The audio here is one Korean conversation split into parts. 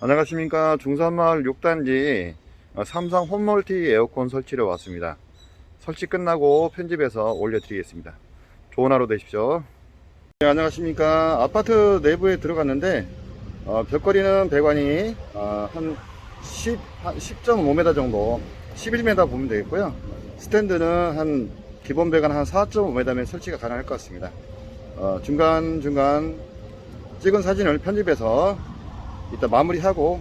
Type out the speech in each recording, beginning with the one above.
안녕하십니까. 중산마을 6단지 어, 삼성 홈멀티 에어컨 설치를 왔습니다. 설치 끝나고 편집해서 올려드리겠습니다. 좋은 하루 되십시오. 네, 안녕하십니까. 아파트 내부에 들어갔는데 어, 벽걸이는 배관이 어, 한 10, 한 10.5m 정도 11m 보면 되겠고요. 스탠드는 한 기본 배관 한 4.5m면 설치가 가능할 것 같습니다. 어, 중간중간 찍은 사진을 편집해서 이따 마무리하고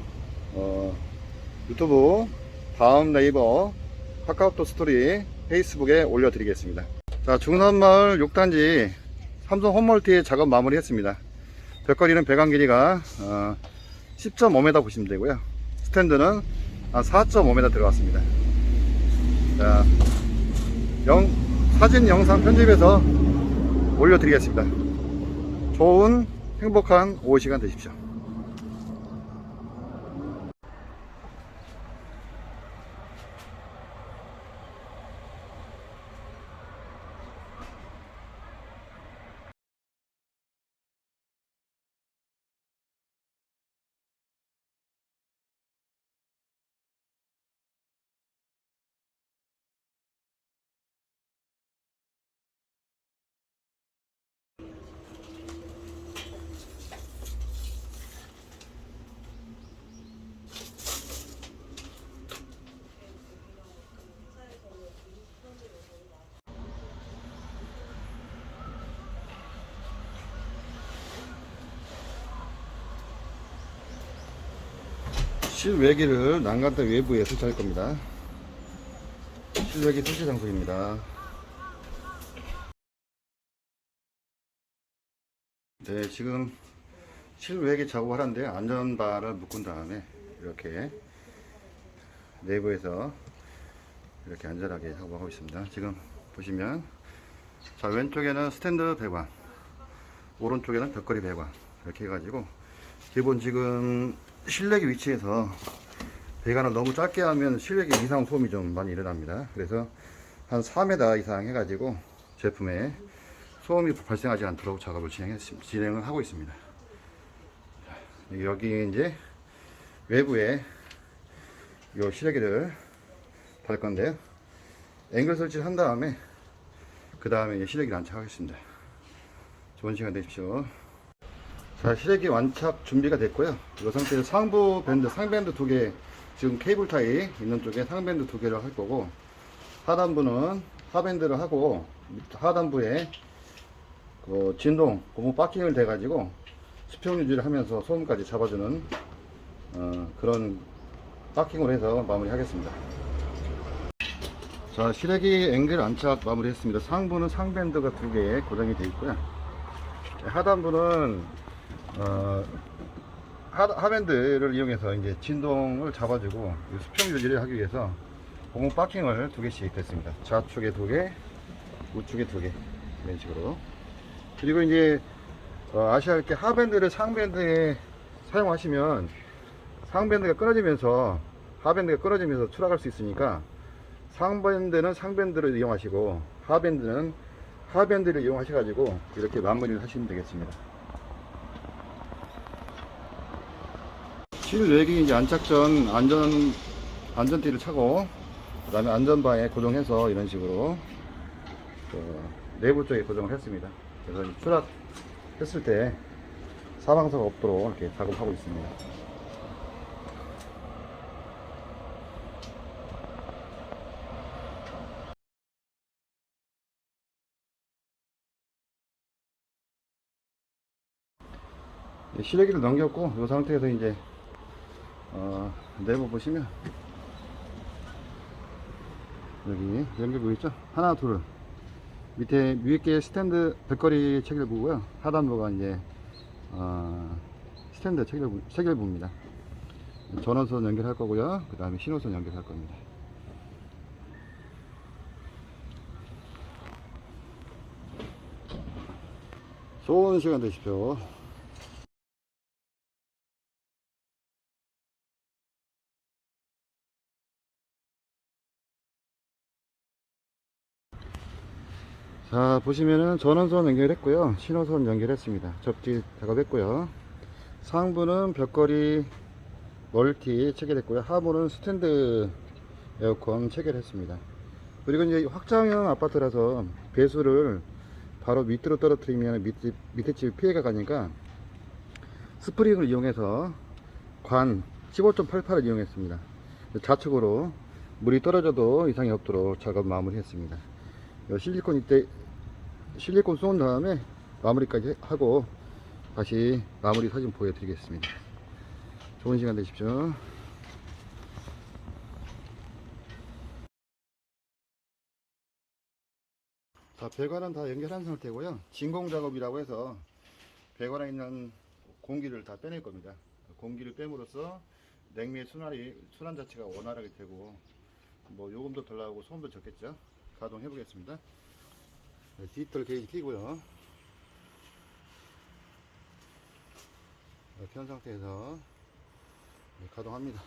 어, 유튜브 다음 네이버 카카오톡 스토리 페이스북에 올려드리겠습니다. 자 중산마을 6단지 삼성 홈멀티의 작업 마무리 했습니다. 벽걸이는 배관 길이가 어, 10.5m 보시면 되고요. 스탠드는 한 4.5m 들어갔습니다. 자 영, 사진 영상 편집해서 올려드리겠습니다. 좋은 행복한 오후 시간 되십시오 실외기를 난간대 외부에 설치할 겁니다. 실외기 설치 장소입니다. 네, 지금 실외기 작업을 하는데 안전바를 묶은 다음에 이렇게 내부에서 이렇게 안전하게 작업하고 있습니다. 지금 보시면 자 왼쪽에는 스탠드 배관 오른쪽에는 벽걸이 배관 이렇게 해가지고 기본 지금 실내기 위치에서 배관을 너무 짧게 하면 실내기 이상 소음이 좀 많이 일어납니다. 그래서 한 4m 이상 해가지고 제품에 소음이 발생하지 않도록 작업을 진행했, 진행을 하고 있습니다. 여기 이제 외부에 요 실내기를 달 건데요. 앵글 설치를 한 다음에 그 다음에 실내기를 안착하겠습니다. 좋은 시간 되십시오. 자, 시래기 완착 준비가 됐고요. 이 상태에서 상부 밴드, 상밴드 두 개, 지금 케이블 타이 있는 쪽에 상밴드 두 개를 할 거고, 하단부는 하밴드를 하고, 하단부에 그 진동, 고무 바킹을 대 가지고 수평 유지를 하면서 소음까지 잡아주는 어, 그런 바킹을 해서 마무리 하겠습니다. 자, 시래기 앵글 안착 마무리 했습니다. 상부는 상밴드가 두 개 고정이 되어 있고요. 하단부는 어, 하, 하밴드를 이용해서 이제 진동을 잡아주고 이 수평 유지를 하기 위해서 고무 바킹을 두 개씩 됐습니다. 좌측에 두 개, 우측에 두 개. 이런 식으로. 그리고 이제 어, 아셔야 할게 하밴드를 상밴드에 사용하시면 상밴드가 끊어지면서 하밴드가 끊어지면서 추락할 수 있으니까 상밴드는 상밴드를 이용하시고 하밴드는 하밴드를 이용하셔가지고 이렇게 마무리를 하시면 되겠습니다. 실외기 이제 안착 전 안전 안전띠를 차고 그다음에 안전바에 고정해서 이런 식으로 그 내부 쪽에 고정을 했습니다. 그래서 추락했을 때 사망사가 없도록 이렇게 작업하고 있습니다. 네, 실외기를 넘겼고 이 상태에서 이제 어, 내부 보시면 여기 연결부 있죠? 하나 둘 밑에 위에 스탠드 벽걸이 체결부고요. 하단부가 이제 어, 스탠드 체결부, 체결부입니다. 전원선 연결할 거고요. 그 다음에 신호선 연결할 겁니다. 좋은 시간 되십시오 자 보시면은 전원선 연결했고요 신호선 연결했습니다 접지 작업했고요 상부는 벽걸이 멀티 체결했고요. 하부는 스탠드 에어컨 체결했습니다. 그리고 이제 확장형 아파트라서 배수를 바로 밑으로 떨어뜨리면 밑에, 밑에 집 피해가 가니까 스프링을 이용해서 관 15.88을 이용했습니다. 좌측으로 물이 떨어져도 이상이 없도록 작업 마무리했습니다. 요 실리콘 이때 실리콘 쏜 다음에 마무리까지 하고 다시 마무리 사진 보여드리겠습니다. 좋은 시간 되십시오. 자, 배관은 다 연결한 상태고요. 진공 작업이라고 해서 배관에 있는 공기를 다 빼낼 겁니다. 공기를 빼므로써 냉매의 순환이, 순환 자체가 원활하게 되고, 뭐 요금도 덜 나오고 소음도 적겠죠. 가동해 보겠습니다. 네, 디지털 게이지 켜고요. 이렇게 한 상태에서 네, 가동합니다.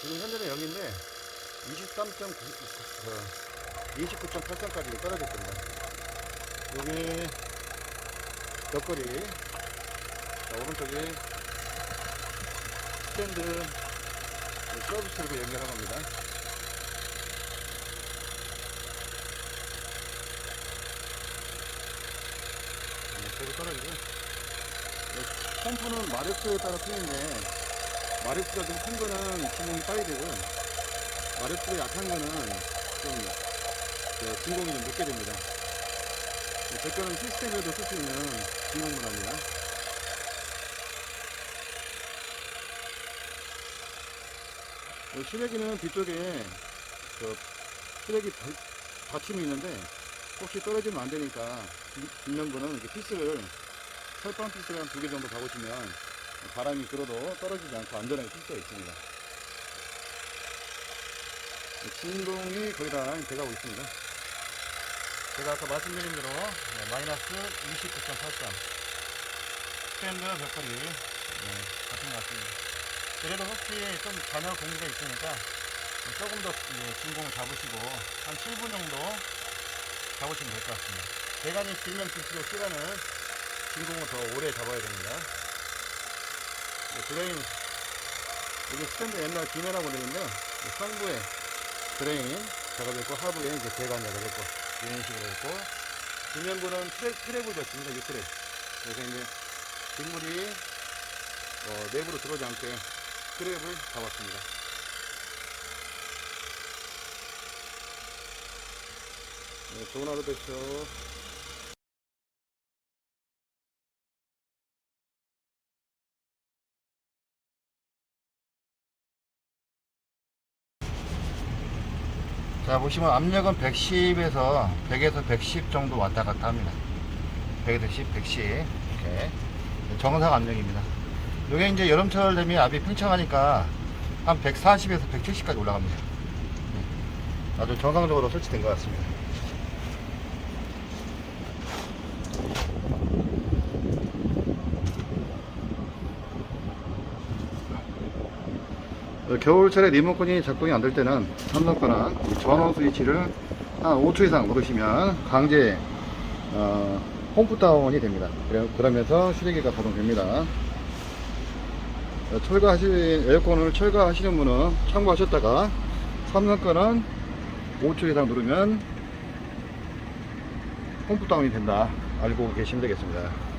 지금 현재는 0인데 23.9, 29.83까지 떨어졌습니다. 여기 옆거리, 자, 오른쪽에 스탠드 서비스로 연결한 겁니다. 네, 계속 떨어지고 펌프는 마력수에 따라 틀린데 마력수가 좀 큰 거는 진공이 빨리 되고 마력수가 약한 거는 좀 그, 진공이 좀 늦게 됩니다. 제 거는 시스템에도 쓸 수 있는 진공 문화입니다. 이 시래기는 뒤쪽에 그 받- 받침이 있는데 혹시 떨어지면 안 되니까 뒷- 뒷면부는 이렇게 피스를 철판 피스를 한 두 개 정도 박으시면 바람이 들어도 떨어지지 않고 안전하게 쓸 수가 있습니다. 진동이 거의 다 돼가고 있습니다. 제가 아까 말씀드린 대로 네, 마이너스 29.83 스탠드 벽걸이 네, 같은 것 같습니다. 그래도 혹시 좀 잔여 공기가 있으니까 조금 더 이제 진공을 잡으시고 한 7분 정도 잡으시면 될 것 같습니다. 배관이 길면 길수록 시간을 진공을 더 오래 잡아야 됩니다. 네, 드레인 이게 스탠드 옛날 기내라고 되는데 상부에 드레인 작업했고 하부에 이제 배관 작업했고 이런 식으로 했고 뒷면부는 트랩, 트랩을 줬습니다. 6트랩. 그래서 이제 빗물이 어, 내부로 들어오지 않게 트랩을 잡았습니다. 좋은 하루 되십시오. 자 보시면 압력은 110에서 100에서 110 정도 왔다 갔다 합니다. 100에서 10, 110 이렇게. 정상 압력입니다. 이게 이제 여름철 되면 압이 팽창하니까 한 140에서 170까지 올라갑니다. 네. 아주 정상적으로 설치된 것 같습니다 겨울철에 리모컨이 작동이 안 될 때는 삼성거나 전원 스위치를 한 5초 이상 누르시면 강제 어, 홈프 다운이 됩니다. 그러면서 실외기가 가동됩니다. 어, 철거하신 에어컨을 철거하시는 분은 참고하셨다가 삼성거는 5초 이상 누르면 홈프 다운이 된다. 알고 계시면 되겠습니다.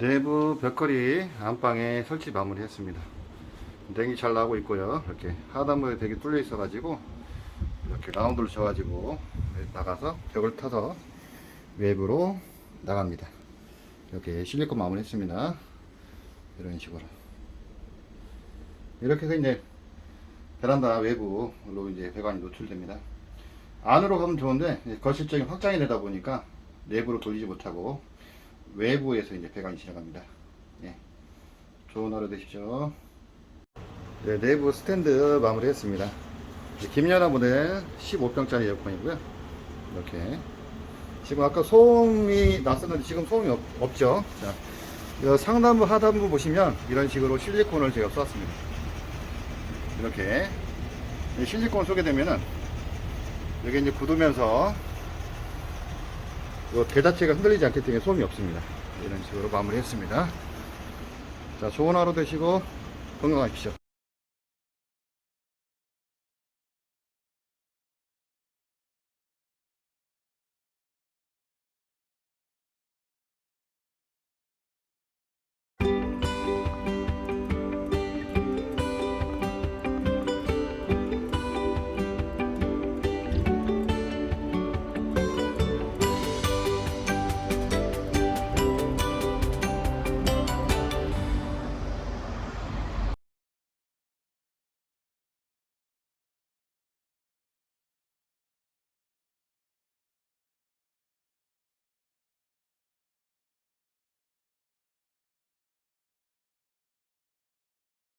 내부 벽걸이 안방에 설치 마무리 했습니다. 냉이 잘 나오고 있고요. 이렇게 하단부에 되게 뚫려 있어 가지고 이렇게 라운드를 쳐 가지고 나가서 벽을 타서 외부로 나갑니다. 이렇게 실리콘 마무리 했습니다. 이런 식으로 이렇게 해서 이제 베란다 외부로 이제 배관이 노출됩니다. 안으로 가면 좋은데 거실적인 확장이 되다 보니까 내부로 돌리지 못하고 외부에서 이제 배관이 지나갑니다. 예. 좋은 하루 되십시오. 네, 내부 스탠드 마무리했습니다. 네, 김연아 모델 15평짜리 에어컨이고요. 이렇게 지금 아까 소음이 났었는데 지금 소음이 없, 이 상단부 하단부 보시면 이런 식으로 실리콘을 제가 쏘았습니다. 이렇게 이 실리콘 쏘게 되면은 여기 이제 굳으면서 이 대자체가 흔들리지 않기 때문에 소음이 없습니다. 이런 식으로 마무리했습니다. 자, 좋은 하루 되시고 건강하십시오.